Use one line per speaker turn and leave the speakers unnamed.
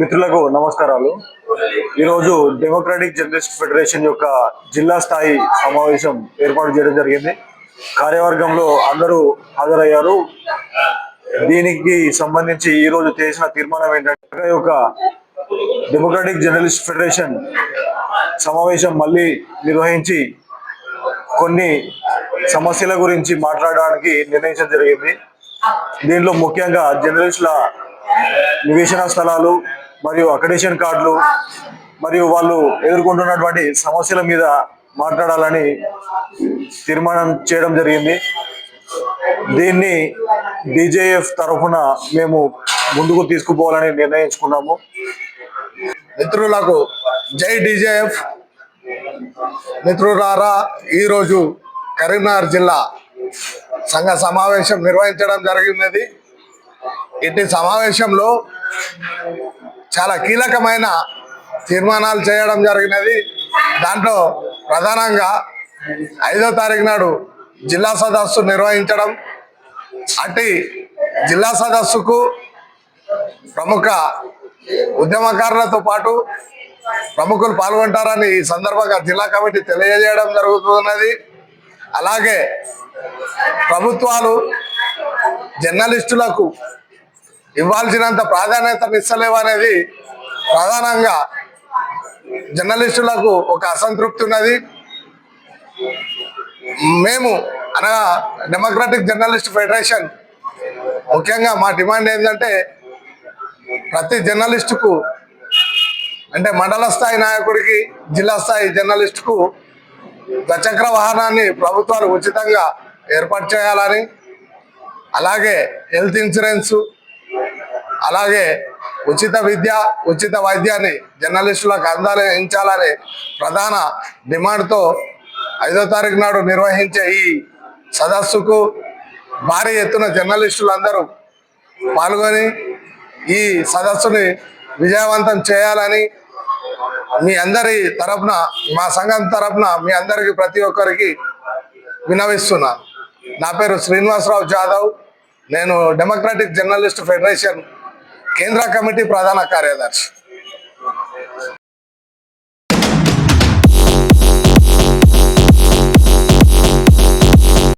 మిత్రులకు నమస్కారాలు. ఈరోజు డెమోక్రాటిక్ జర్నలిస్ట్ ఫెడరేషన్ యొక్క జిల్లా స్థాయి సమావేశం ఏర్పాటు చేయడం జరిగింది. కార్యవర్గంలో అందరూ హాజరయ్యారు. దీనికి సంబంధించి ఈ రోజు చేసిన తీర్మానం ఏంటంటే యొక్క డెమోక్రాటిక్ జర్నలిస్ట్ ఫెడరేషన్ సమావేశం మళ్ళీ నిర్వహించి కొన్ని సమస్యల గురించి మాట్లాడడానికి నిర్ణయించడం జరిగింది. దీంట్లో ముఖ్యంగా జర్నలిస్టుల నివేశన స్థలాలు మరియు అకడేషన్ కార్డులు మరియు వాళ్ళు ఎదుర్కొంటున్నటువంటి సమస్యల మీద మాట్లాడాలని తీర్మానం చేయడం జరిగింది. దీన్ని డిజేఎఫ్ తరఫున మేము ముందుకు తీసుకుపోవాలని నిర్ణయించుకున్నాము.
మిత్రులకు జై డిజేఎఫ్. మిత్రులారా ఈరోజు కరీంనగర్ జిల్లా సంఘ సమావేశం నిర్వహించడం జరిగినది. ఇట్టి సమావేశంలో చాలా కీలకమైన తీర్మానాలు చేయడం జరిగినది. దాంట్లో ప్రధానంగా ఐదో తారీఖు నాడు జిల్లా సదస్సు నిర్వహించడం అట్టి జిల్లా సదస్సుకు ప్రముఖ ఉద్యమకారులతో పాటు ప్రముఖులు పాల్గొంటారని ఈ సందర్భంగా జిల్లా కమిటీ తెలియజేయడం జరుగుతున్నది. అలాగే ప్రభుత్వాలు జర్నలిస్టులకు ఇవ్వాల్సినంత ప్రాధాన్యతనిస్తలేవనేది ప్రధానంగా జర్నలిస్టులకు ఒక అసంతృప్తి ఉన్నది. మేము అనగా డెమోక్రటిక్ జర్నలిస్ట్ ఫెడరేషన్ ముఖ్యంగా మా డిమాండ్ ఏంటంటే ప్రతి జర్నలిస్టుకు అంటే మండల స్థాయి నాయకుడికి జిల్లా స్థాయి జర్నలిస్టుకు ద్వచక్ర వాహనాన్ని ప్రభుత్వాలు ఉచితంగా ఏర్పాటు చేయాలని అలాగే హెల్త్ ఇన్సూరెన్స్ అలాగే ఉచిత విద్య ఉచిత వైద్యాన్ని జర్నలిస్టులకు అందించాలనే ప్రధాన డిమాండ్తో ఐదో తారీఖు నాడు నిర్వహించే ఈ సదస్సుకు భారీ ఎత్తున జర్నలిస్టులందరూ పాల్గొని ఈ సదస్సుని విజయవంతం చేయాలని మీ అందరి తరపున మా సంఘం తరపున మీ అందరికీ ప్రతి ఒక్కరికి వినవిస్తున్నాను. నా పేరు శ్రీనివాసరావు జాదవ్. నేను డెమోక్రాటిక్ జర్నలిస్ట్ ఫెడరేషన్ కేంద్ర కమిటీ ప్రధాన కార్యదర్శి.